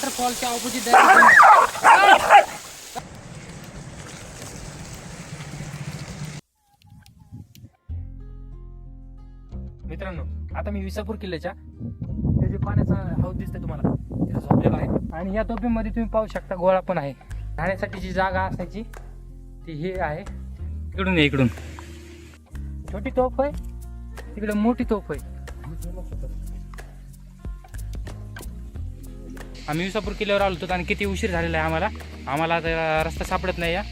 वॉटरफॉलच्या opposite मित्रांनो आता मी विसापूर किल्ल्याच्या ते जे पाण्याचा हौद दिसते तुम्हाला तिथे झोपलेला आहे. आणि या टोपीमध्ये तुम्ही पाहू शकता गोळा पण आहे. राहण्यासाठी जी जागा असायची ती हे आहे. इकडून ये इकडून. छोटी तोफ आहे तिकडे मोठी तोफ आहे. आम्ही विसापूर किल्ल्यावर आलो होतो आणि किती उशीर झालेला आहे आम्हाला. आम्हाला आता रस्ता सापडत नाही या.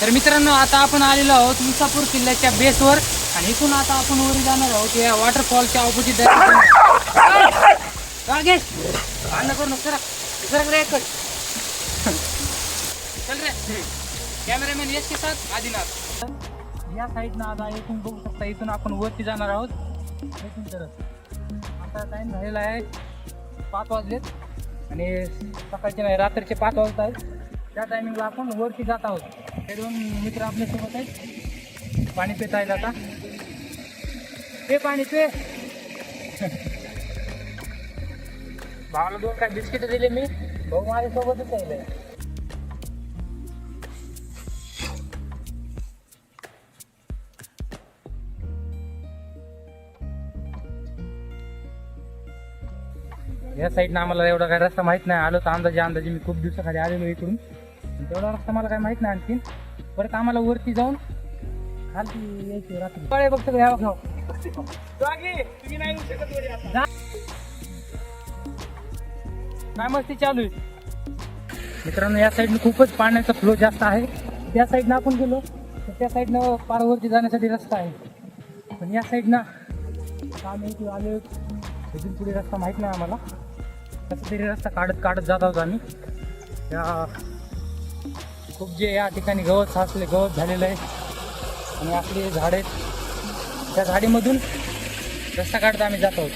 तर मित्रांनो आता आपण आलेलो आहोत विसापूर किल्ल्याच्या बेसवर आणि इथून आता आपण वर जाणार आहोत या वॉटरफॉलच्या ऑपोजिट रागेश करू नको चल. कॅमेरामॅन यश के साथ आदिनाथ. या साईडनं आता इथून बघू शकता इथून आपण वरती जाणार आहोत. इथून आता टाईम झालेला आहे. पाच वाजलेत. आणि सकाळचे नाही रात्रीचे पाच वाजत आहेत. त्या टायमिंगला आपण वरती जात आहोत. हे दोन मित्र आपल्यासोबत आहेत. पाणी पित आहेत आता. ते पाणी पे. भावाला दोन काय बिस्किटं दिले मी? भाऊ माझ्यासोबतच आहे या साईडनं आम्हाला एवढा काय रस्ता माहीत नाही. आलो तर अंदाजे अंदाजे मी खूप दिवसाखाली आलेलो इकडून. तेवढा रस्ता मला काय माहीत नाही आणखीन परत आम्हाला वरती जाऊन खालती यायची रात्री. बघतो का यावं खाऊ काय मस्ती चालू आहे? मित्रांनो या साईडनं खूपच पाण्याचा फ्लो जास्त आहे. त्या साईडनं आपण गेलो तर त्या साईडनं पारावरती जाण्यासाठी रस्ता आहे. पण या साईडनं आम्ही इथे आले इथून पुढे रस्ता माहीत नाही आम्हाला. कसं तरी रस्ता काढत काढत जात आहोत आम्ही. या खूप जे या ठिकाणी गवत साचले गवत झालेलं आहे. आणि आपली झाडे त्या झाडीमधून रस्ता काढत आम्ही जात आहोत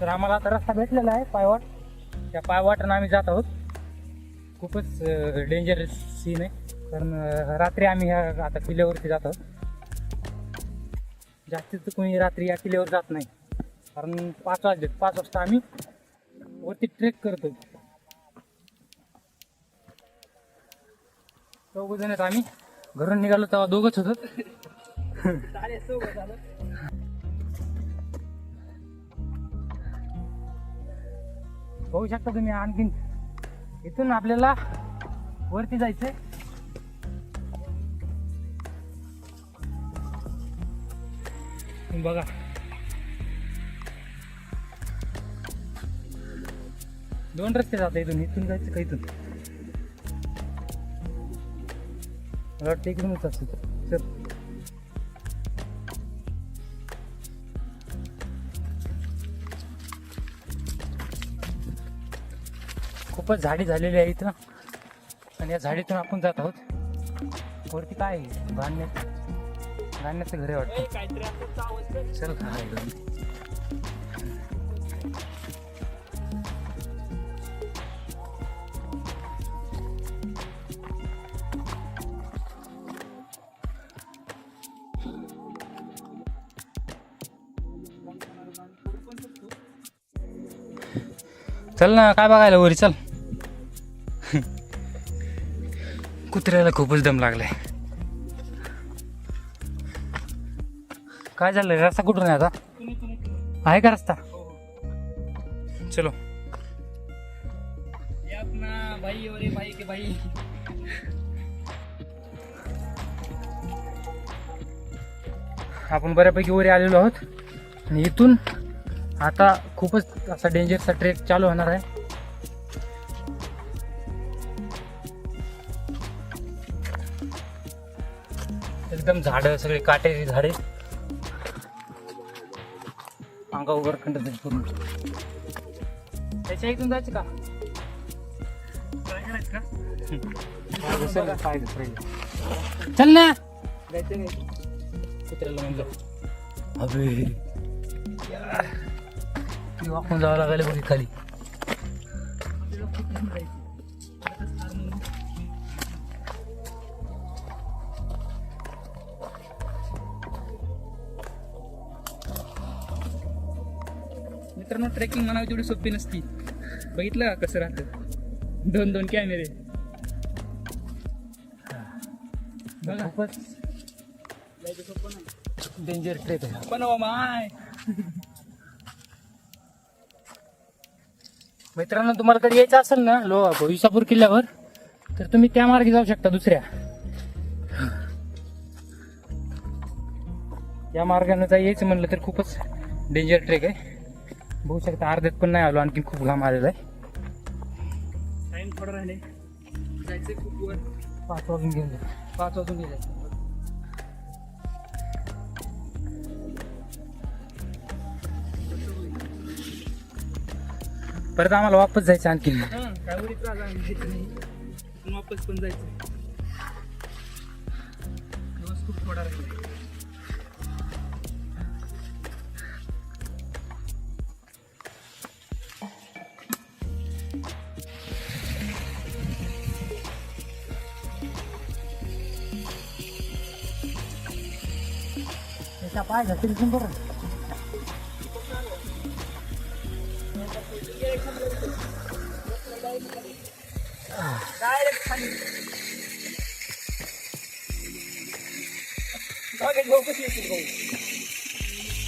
तर आम्हाला आता रस्ता भेटलेला आहे पायवाट. त्या पायवाटानं आम्ही जात आहोत. खूपच डेंजरस सीन आहे. कारण रात्री आम्ही ह्या आता किल्ल्यावरती जातो. जास्तीत कोणी रात्री या किल्ल्यावर जात नाही. कारण पाच वाजले पाच वाजता आम्ही वरती ट्रेक करतो चौघ जण आम्ही. घरून निघालो तेव्हा दोघच होतो. बघू शकता तुम्ही आणखीन. इथून आपल्याला वरती जायचंय. बघा. दोन रस्ते जाता इथून इथून जायचं का इथून? मला वाटतं इकडूनच असतं चल. खूपच झाडी झालेली आहे इथं. आणि या झाडीतून आपण जात आहोत. वरती काय आहे? धान्य धान्याचं घर वाटतं. चल इकडून. चल ना काय बघायला वरी चल. कुत्र्याला खूपच दम लागलाय. काय झालं? रस्ता कुठून आहे आता? आहे का रस्ता? चलो. अपना भाई और ये भाई के भाई आपण बऱ्यापैकी वरी आलेलो आहोत. आणि इथून आता खूपच असा डेंजरचा ट्रेक चालू होणार आहे. एकदम झाडं सगळे काटेरी झाडे. अंगावर खंड पूर्ण त्याच्या इथून जायचं का? चल ना. कुत्र्याला म्हणलं अबे वाकून जावं लागायला बघ खाली. ट्रेकिंग म्हणावी तेवढी सोपी नसती. बघितलं का कसं राहतं? दोन दोन कॅमेरे बघा. खूपच डेंजर ट्रेक आहे पण हो माय. मित्रांनो तुम्हाला कधी यायचं असेल ना लो विसापूर किल्ल्यावर तर तुम्ही त्या मार्गे जाऊ शकता दुसऱ्या. या मार्गाने जर यायचं म्हणलं तर खूपच डेंजर ट्रेक आहे. बघू शकता अर्ध्यात पण नाही आलो आणखी खूप लांब आलेला आहे. टाइम थोडा राहिले. जायचंय खूप वर. पाच वाजून जा पाच वाजून गेले. परत आम्हाला वापस जायचं आणखी हा काय पण वापस पण जायचं खूप थोडा राहिला त्याच्या पाय घातली बरं डायरेक्ट खाली बागेत भाऊ कशी येतील भाऊ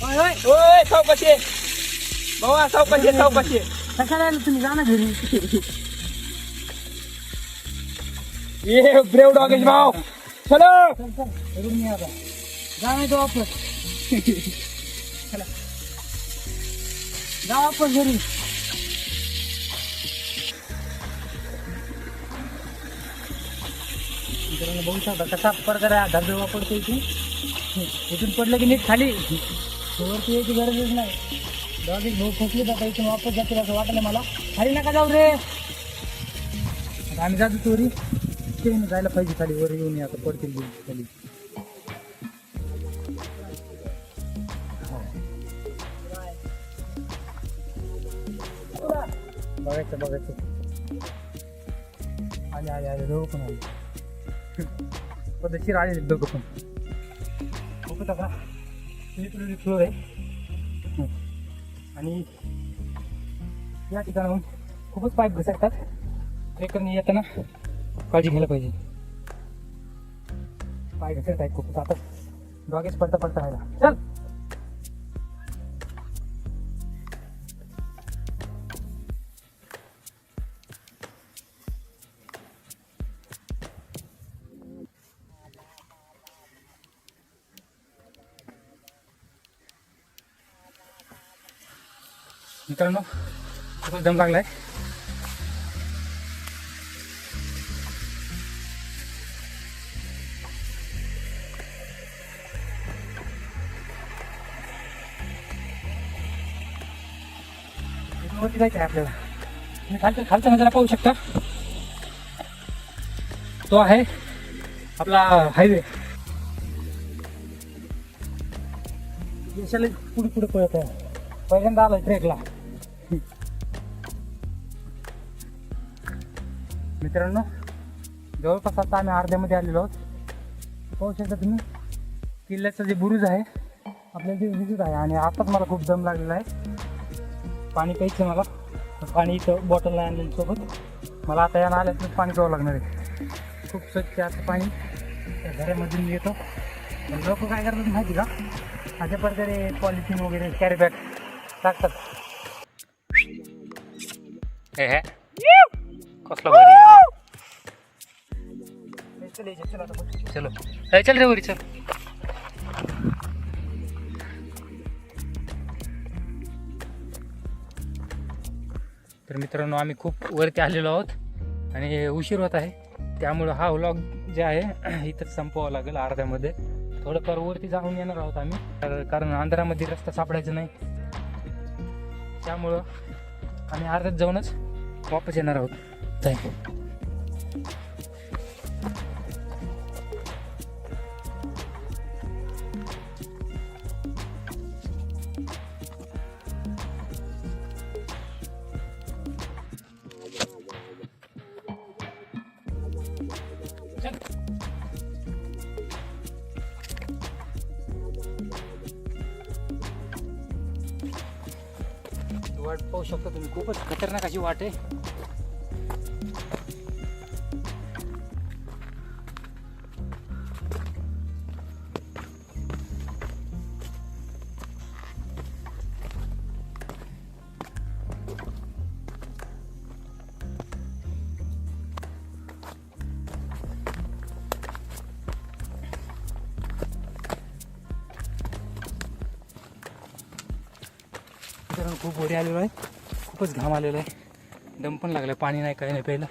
होय होय ओय सावकाशी आहे. भावा सावकाशी आहे, सावकाशी आहे. कशाला आले तुम्ही जा ना घरी चलो. जा वापस चला घरी. मित्रांनो बघू शकता कसा प्रकारे हा धबधबा पडतो इथून इथून पडलं की नीट खाली. वरती यायची गरजच नाही. डॉगेज भाऊ फसले जाता इथून वापस जातील असं वाटलं मला. खाली नका जाऊ रे. आम्ही जातो चोरी. ते जायला पाहिजे खाली. वर येऊन ये आता पडतील खाली. बघायचं बघायचं. आले आले आले दोघं पण आले. पद्धतशीर आले दोघं पण. बघू का लिटरली फ्लोर आहे. आणि या ठिकाणाहून खूपच पाईप घसरतात. ट्रेकरने येताना काळजी घ्यायला पाहिजे. पाय घसरत आहेत खूपच. आता डॉगेज पडता पडता राहिला चल! मित्रांनो खूपच दम लागलाय. वरती जायचं आहे आपल्याला. तुम्ही खालच्या खालचा नजारा पाहू शकता. तो आहे आपला हायवे यशाला पुढे पुढे पळत आहे पहिल्यांदा आलाय ट्रेकला मित्रांनो जवळपास आता आम्ही अर्ध्यामध्ये आलेलो आहोत. पाहू शकता तुम्ही किल्ल्याचं जे बुरुज आहे आपल्याला ते दिसत आहे आणि आताच मला खूप दम लागलेला आहे. पाणी प्यायचं मला. पाणी इथं बॉटल नाही आणलेलं सोबत. मला आता यानं आल्याचं पाणी प्यावं लागणार आहे. खूप स्वच्छ असं पाणी. त्या घरामधून येतो. लोक काय करतात माहिती का? अशा प्रकारे पॉलिथिन वगैरे कॅरी बॅग टाकतात. कसला चलो चल रे वरी चल. तर मित्रांनो आम्ही खूप वरती आलेलो आहोत आणि उशीर होत आहे. त्यामुळं हा व्लॉग जे आहे इथंच संपवावा लागेल अर्ध्यामध्ये. थोडंफार वरती जाऊन येणार आहोत आम्ही. तर- कारण अंधारामध्ये रस्ता सापडायचा नाही. त्यामुळं आम्ही अर्ध्यात जाऊनच वापस येणार आहोत. आहे वाट पाहू शकता तुम्ही. खूपच खतरनाक अशी वाट आहे. कारण आलेलो आहे. खूपच घाम आलेला आहे. दम पण लागला पाणी नाही काही नाही प्यायला.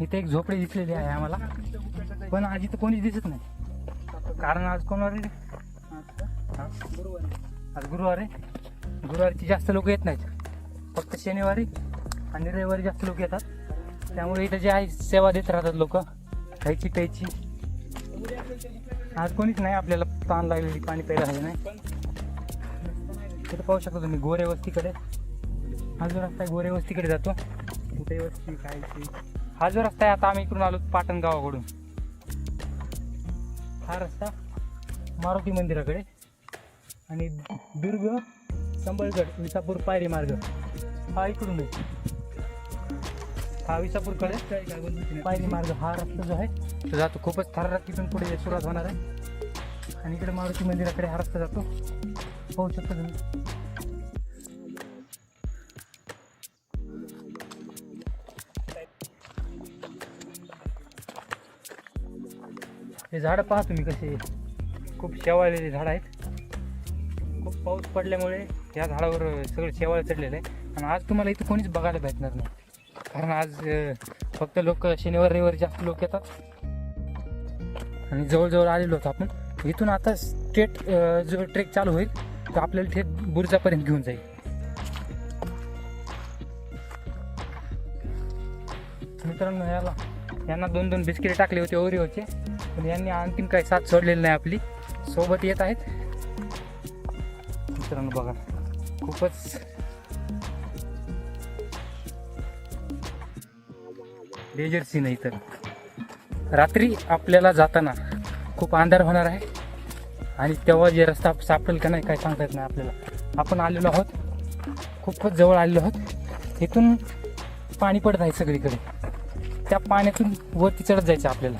इथे एक झोपडी दिसलेली आहे आम्हाला. पण आज इथं कोणीच दिसत नाही. कारण आज कोणवार आहे? आज गुरुवार आहे. गुरुवारची जास्त लोक येत नाहीत. फक्त शनिवारी आणि रविवारी जास्त लोक येतात. त्यामुळे इथं जे आहे सेवा देत राहतात लोक. खायची प्यायची. आज कोणीच नाही आपल्याला ताण लागलेली पाणी प्यायला हवे नाही. तिथं पाहू शकता तुम्ही गोरे वस्तीकडे. हा जो रस्ता आहे गोरे वस्तीकडे जातो. कुठे वस्ती खायची हा जो रस्ता आहे आता आम्ही इकडून आलो पाटण गावाकडून. हा रस्ता मारुती मंदिराकडे. आणि दुर्ग संबळगड विसापूर पायरी मार्ग. हा इकडून आहे. हा विसापूरकडे पायरी मार्ग हा रस्ता जो आहे तो जातो खूपच थरारक तिथून पुढे सुरुवात होणार आहे. आणि इकडे मारुती मंदिराकडे हा रस्ता जातो. पाहू शकतो तुम्ही. हे झाडं पहा तुम्ही कसे खूप शेवाळलेली झाडं आहेत. खूप पाऊस पडल्यामुळे या झाडावर सगळं शेवाळ चढलेलं आहे. आणि आज तुम्हाला इथं कोणीच बघायला भेटणार नाही. कारण आज फक्त लोक शनिवार रविवारी जास्त लोक येतात. आणि जवळजवळ आलेलो होतो आपण. इथून आता स्ट्रेट जो ट्रेक चालू होईल तर आपल्याला थेट बुर्जापर्यंत घेऊन जाईल. मित्रांनो याला यांना दोन दोन बिस्किटे टाकले होते ओरिओचे. पण यांनी अंतिम काही साथ सोडलेली नाही आपली. सोबत येत आहेत. मित्रांनो बघा. खूपच डेंजर सीन आहे इथं रात्री आपल्याला जाताना खूप अंधार होणार आहे. आणि तेव्हा जे रस्ता सापडेल का नाही काय सांगता येत नाही आपल्याला. आपण आलेलो आहोत. खूपच जवळ आलेलो आहोत. इथून पाणी पडत आहे सगळीकडे. त्या पाण्यातून वरती चढत जायचं आपल्याला.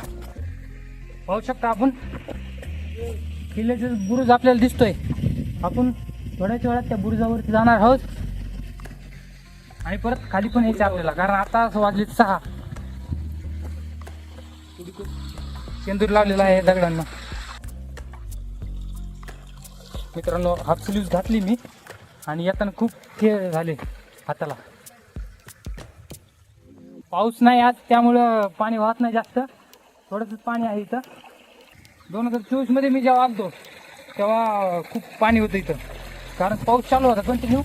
पाहू शकता आपण. किल्ल्याचा बुरुज आपल्याला दिसतोय. आपण थोड्याच वेळात त्या बुरुजावरती जाणार आहोत. आणि परत खाली पण यायचं आपल्याला. कारण आता असं वाजले सहा. शेंदूर लावलेला आहे दगडांना. मित्रांनो हाफ स्लीव्ह घातली मी आणि येताना खूप खेळ झाले हाताला. पाऊस नाही आज त्यामुळं पाणी वाहत नाही जास्त. थोडंसं पाणी आहे इथं. दोन हजार चोवीसमध्ये मी जेव्हा आलतो तेव्हा खूप पाणी होतं इथं. कारण पाऊस चालू होता कंटिन्यू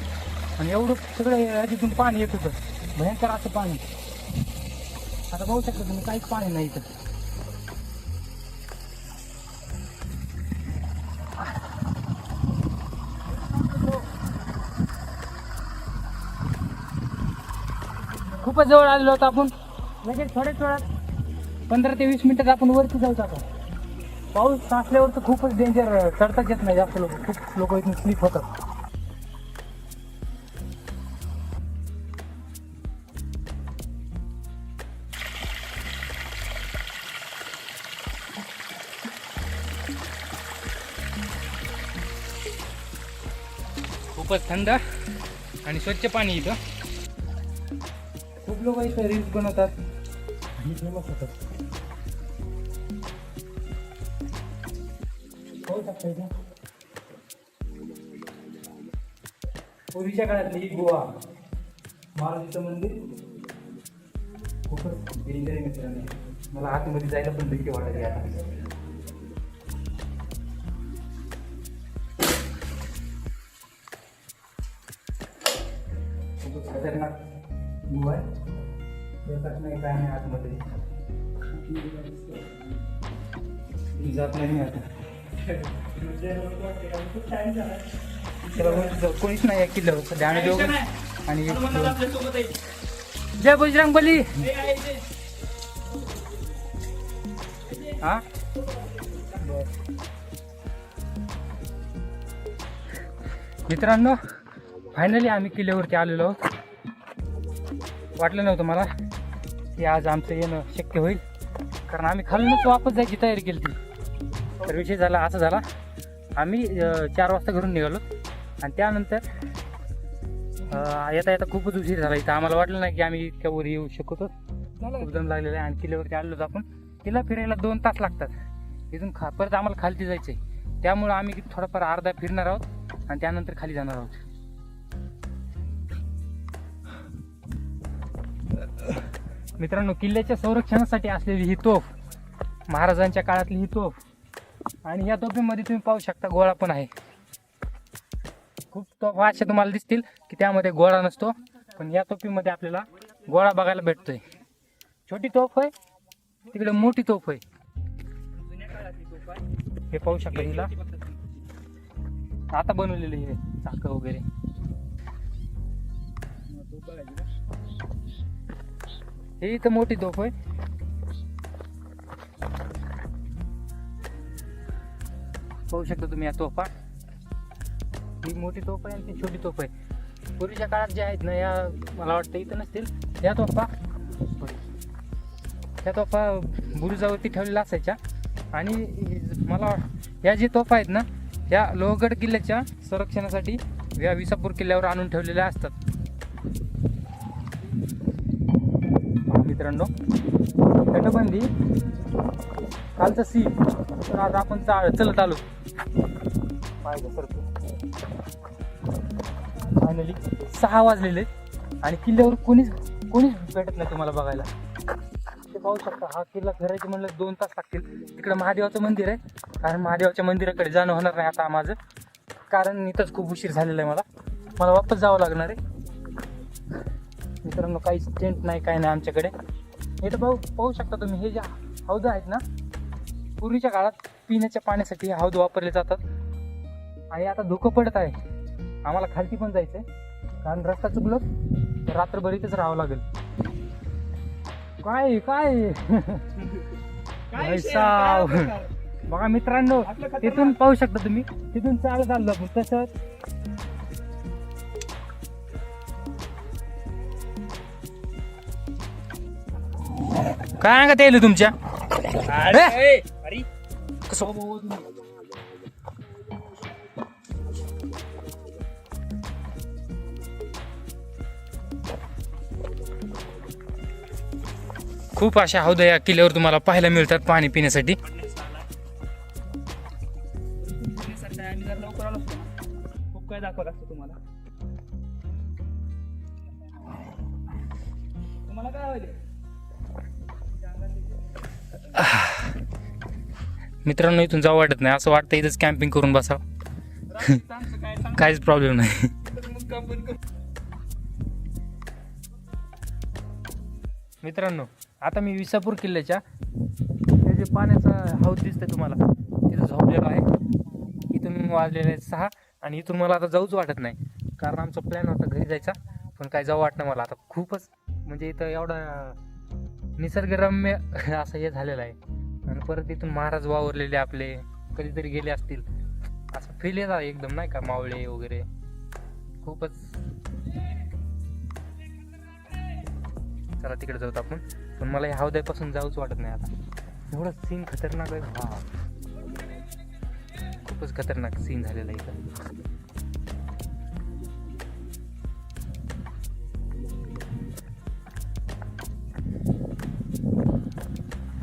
आणि एवढं सगळं याच्यातून पाणी येत होतं. भयंकर असं पाणी. आता पाहू शकता तुम्ही काहीच पाणी नाही इथं. खूपच जवळ आलेलो होतो आपण. लगेच थोड्याच वेळात पंधरा ते वीस मिनिटात आपण वरती जाऊ आता पाऊस साचल्यावर तर खूपच डेंजर चढताच येत नाही जास्त लोक. खूप लोक इथून स्लिप होतात. खूपच थंड आणि स्वच्छ पाणी इथं. लोक इथं रील्स बनवतात. फेमस होतात पाहू शकता इथं पूर्वीच्या काळातली ही गोवा मारुतीचं मंदिर खूपच डेंजर आहे मित्रांनो. मला आतमध्ये जायला पण भीती वाटायची आता. जात नाही आता. कोणीच नाही या किल्ल्यावर. सध्या आम्ही दोघं. आणि. जय बजरंग बली. हा मित्रांनो फायनली आम्ही किल्ल्यावरती आलेलो. आहोत वाटलं नव्हतं मला की आज आमचं येणं शक्य होईल. कारण आम्ही खालूनच वापस जायची तयारी केली ती तर विषय झाला असा झाला. आम्ही चार वाजता घरून निघालो. आणि त्यानंतर येता येता खूपच उशीर झाला. इथं आम्हाला वाटलं नाही की आम्ही इतक्या वर येऊ शकतो. खूप दम लागलेला आहे. आणि किल्ल्यावरती आलेलो आपण. किल्ला फिरायला दोन तास लागतात. इथून खा परत आम्हाला खालती जायचं आहे त्यामुळं आम्ही थोडाफार अर्धा फिरणार आहोत. आणि त्यानंतर खाली जाणार आहोत. मित्रांनो किल्ल्याच्या संरक्षणासाठी असलेली ही तोफ महाराजांच्या काळातली ही तोफ आणि या टोपीमध्ये तुम्ही पाहू शकता गोळा पण आहे. खूप तोफा अशा तुम्हाला दिसतील की त्यामध्ये गोळा नसतो पण या टोपीमध्ये आपल्याला गोळा बघायला भेटतोय. छोटी तोफ आहे तिकडे मोठी तोफ आहे. हे पाहू शकता हिला. आता बनवलेली आहे चाक वगैरे. हे इथं मोठी तोफ आहे. पाहू शकता तुम्ही या तोफा. ही मोठी तोफ आहे आणि ती छोटी तोफ आहे. पूर्वीच्या काळात जे आहेत ना या मला वाटतं इथं नसतील या तोफा. त्या तोफा बुरुजावरती ठेवलेल्या असायच्या. आणि मला या जी तोफा आहेत ना या लोहगड किल्ल्याच्या संरक्षणासाठी या विसापूर किल्ल्यावर आणून ठेवलेल्या असतात. मित्रांनो तटबंदी कालचं सी तर आज आपण चा चलत आलो. फायनली सहा वाजलेले आणि किल्ल्यावर कोणीच कोणीच भेटत नाही तुम्हाला बघायला. ते पाहू शकता हा किल्ला फिरायचे म्हणलं दोन तास लागतील. तिकडं महादेवाचं मंदिर आहे. कारण महादेवाच्या मंदिराकडे जाणं होणार नाही आता माझं. कारण इथंच खूप उशीर झालेला आहे मला. मला वापस जावं लागणार आहे. मित्रांनो काहीच टेंट नाही काय नाही आमच्याकडे. इथं पाहू पाहू शकता तुम्ही हे जे हौदा आहेत ना पूर्वीच्या काळात पिण्याच्या पाण्यासाठी हौद वापरले जातात. आणि आता धुकं पडत आहे. आम्हाला खालती पण जायचं आहे कारण रस्ता चुकलो तर रात्रभर इथंच राहावं लागेल. काय काय? बघा मित्रांनो तिथून पाहू शकता तुम्ही. तिथून चालत आलो आपण. तसं काय अंगात येईल तुमच्या? अरे, खूप अशा हौद या किल्ल्यावर तुम्हाला पाहायला मिळतात पाणी पिण्यासाठी. खूप काय दाखवत तुम्हाला. तुम्हाला काय मित्रांनो इथून जाऊ वाटत नाही. असं वाटतं इथंच कॅम्पिंग करून बसा काहीच प्रॉब्लेम नाही. मित्रांनो आता मी विसापूर किल्ल्याच्या हे जे पाण्याचा हौद दिसतंय तुम्हाला तिथं झोपलेलो आहे. इथून वाजलेले आहेत सहा आणि इथून मला आता जाऊच वाटत नाही. कारण आमचा प्लॅन होता घरी जायचा पण काय जाऊ वाटणं मला. आता खूपच म्हणजे इथं एवढा निसर्गरम्य असं हे झालेलं आहे. आणि परत इथून महाराज वावरलेले आपले कधीतरी गेले असतील. असं फील येत आहे एकदम नाही का मावळे वगैरे. खूपच. चला तिकडे जाऊत आपण. पण मला या हौद्यापासून जाऊच वाटत नाही आता. एवढं सीन खतरनाक आहे. हा. खूपच खतरनाक सीन झालेला आहे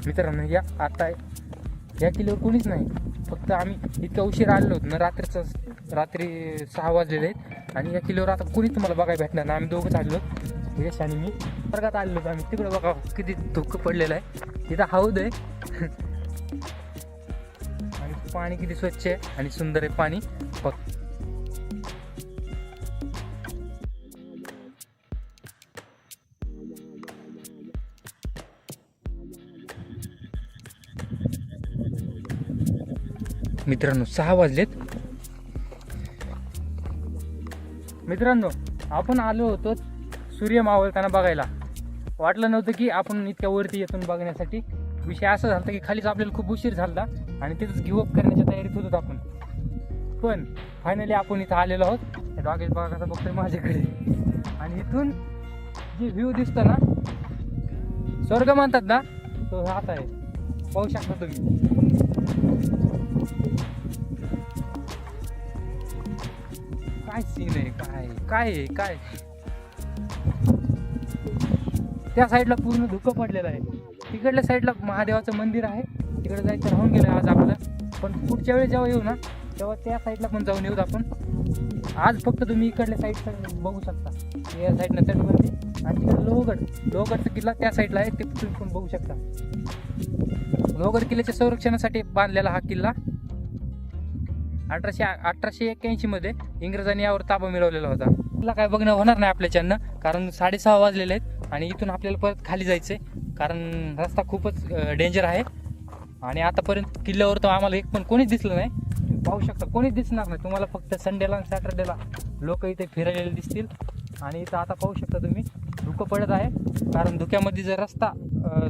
मित्रांनो या आता या किल्ल्यावर कोणीच नाही. फक्त आम्ही इतका उशीर आलेलो होतो. ना रात्रीचं रात्री सहा वाजलेले आहेत. आणि या किल्ल्यावर आता कोणीच तुम्हाला बघायला भेटणार नाही. आम्ही दोघंच आलेलो यश आणि मी वर्गात आलेलो होतो. आम्ही तिकडे बघा किती धुकं पडलेलं आहे. तिथं हौद आहे. आणि पाणी किती स्वच्छ आहे आणि सुंदर आहे पाणी. बघ. मित्रांनो सहा वाजलेत. मित्रांनो आपण आलो होतो सूर्य मावळताना बघायला. वाटलं नव्हतं की आपण इतक्या वरती येतून बघण्यासाठी. विषय असा झाला की खालीच आपल्याला खूप उशीर झाला आणि तिथंच गिवअप करण्याच्या तयारीत होतो आपण. पण फायनली आपण इथं आलेलो आहोत. त्या बघा कसा बघतोय माझ्याकडे. आणि इथून जे व्ह्यू दिसतो ना स्वर्ग म्हणतात ना तो हात आहे. पाहू शकता तुम्ही. काय सीन आहे? काय? काय आहे? काय? त्या साईडला पूर्ण धुकं पडलेलं आहे. तिकडल्या साईडला महादेवाचं मंदिर आहे. तिकडे जायचं राहून गेलं आज आपलं. पण पुढच्या वेळेस जेव्हा येऊ ना तेव्हा त्या साईडला पण जाऊन येऊत आपण. आज फक्त तुम्ही इकडल्या साईडचं बघू शकता. या साईडनं तटबंदी आणि तिकडे लोहगड. लोहगडचा किल्ला त्या साईडला आहे ते तुम्ही पण बघू शकता. लोहगड किल्ल्याच्या संरक्षणासाठी बांधलेला हा किल्ला. अठराशे अठराशे एक्क्याऐंशीमध्ये इंग्रजांनी यावर ताबा मिळवलेला होता. तुला काय बघणं होणार नाही आपल्याच्यानं कारण साडेसहा वाजलेले आहेत आणि इथून आपल्याला परत खाली जायचंय कारण रस्ता खूपच डेंजर आहे. आणि आतापर्यंत किल्ल्यावर तर आम्हाला एक पण कोणीच दिसलं नाही. पाहू शकता कोणीच दिसणार नाही. तुम्हाला फक्त संडेला आणि सॅटर्डेला लोक इथे फिरायलेले दिसतील. आणि इथं आता पाहू शकता तुम्ही धुकं पडत आहे. कारण धुक्यामध्ये जर रस्ता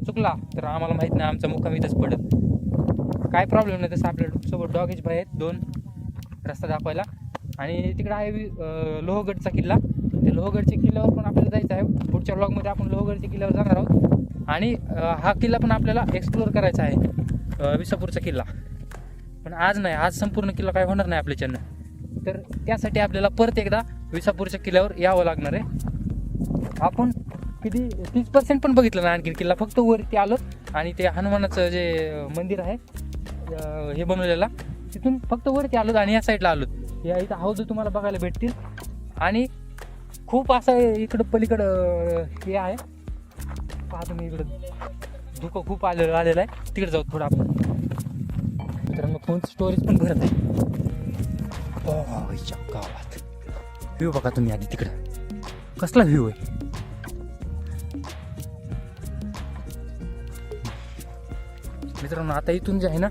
चुकला तर आम्हाला माहीत नाही आमचा मुक्काम इथंच पडत. काय प्रॉब्लेम नाही तसं आपल्यासोबत डॉगेज भाई आहेत दोन. रस्ता दाखवायला. आणि तिकडं आहे वि- लोहगडचा किल्ला. त्या लोहगडच्या किल्ल्यावर पण आपल्याला जायचं आहे. पुढच्या ब्लॉगमध्ये आपण लोहगडच्या किल्ल्यावर जाणार आहोत. आणि हा किल्ला पण आपल्याला एक्सप्लोअर करायचा आहे विसापूरचा किल्ला. पण आज नाही आज संपूर्ण किल्ला काय होणार नाही आपल्याच्यानं तर त्यासाठी आपल्याला परत एकदा विसापूरच्या किल्ल्यावर यावं लागणार आहे. आपण किती तीस पर्सेंट पण बघितलं नाही आणखी किल्ला. फक्त वरती आलो आणि ते हनुमानाचं जे मंदिर आहे हे बनवलेला. तिथून फक्त वरती आलो आणि या साईडला आलो या इथं हौद तुम्हाला बघायला भेटतील. आणि खूप असं इकडं पलीकडं हे आहे. पहा तुम्ही इकडं. धुकं खूप आलेलं आलेलं आहे. तिकडे जाऊ थोडं आपण. मित्रांनो फोन स्टोरेज पण भरत आहे गावात. व्ह्यू बघा तुम्ही आधी तिकडं. कसला व्ह्यू आहे? मित्रांनो आता इथून जे आहे ना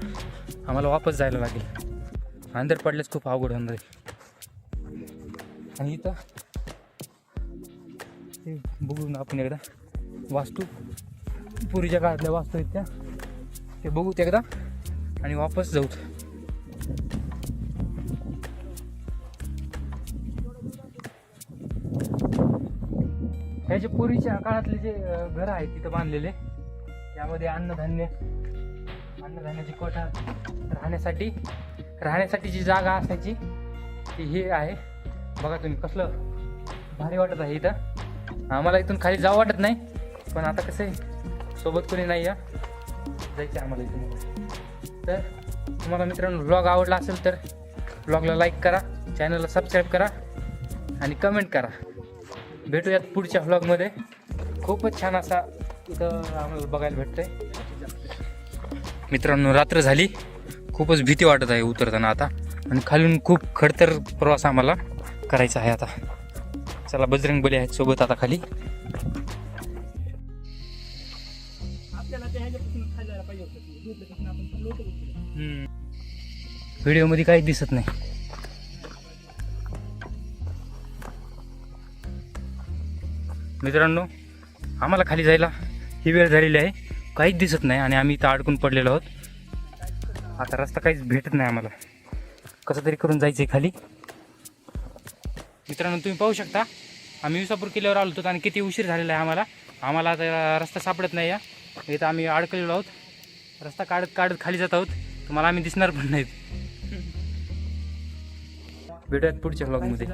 आम्हाला वापस जायला लागेल. अंदर पडल्यास खूप अवघड होणार आहे. आणि इथं ते बघू ना आपण एकदा. वास्तू पूर्वीच्या काळातल्या वास्तू आहेत त्या. ते बघू एकदा आणि वापस जाऊ. ह्याच्या जे पूर्वीच्या काळातले जे घर आहेत तिथं बांधलेले त्यामध्ये अन्नधान्य अन्नधान्याची कोठा राहण्यासाठी राहण्यासाठी जी जागा असायची ती हे आहे. बघा तुम्ही कसलं भारी वाटत आहे इथं. आम्हाला इथून खाली जावं वाटत नाही पण आता कसं आहे सोबत कोणी नाही या जायचं आहे आम्हाला इथून. तर तुम्हाला मित्रांनो ब्लॉग आवडला असेल तर ब्लॉगला लाईक करा चॅनलला सबस्क्राईब करा आणि कमेंट करा. भेटूयात पुढच्या व्लॉगमध्ये खूपच छान असा इथं आम्हाला बघायला भेटतं आहे मित्रांनो रात्र झाली. खूपच भीती वाटत आहे उतरताना आता. आणि खालून खूप खडतर प्रवास आम्हाला करायचा आहे आता. चला बजरंग बली आहेत सोबत आता खाली. व्हिडिओमध्ये काही दिसत नाही. मित्रांनो आम्हाला खाली जायला ही वेळ झालेली आहे. काहीच दिसत नाही आणि आम्ही इथं अडकून पडलेलो आहोत. आता रस्ता काहीच भेटत नाही आम्हाला. कसं तरी करून जायचं आहे खाली. मित्रांनो तुम्ही पाहू शकता आम्ही विसापूर किल्ल्यावर आलो होतो आणि किती उशीर झालेला आहे आम्हाला. आम्हाला आता रस्ता सापडत नाही या इथं आम्ही अडकलेलो आहोत. रस्ता काढत काढत खाली जात आहोत. तुम्हाला आम्ही दिसणार पण नाहीत. भेटूयात पुढच्या व्लॉगमध्ये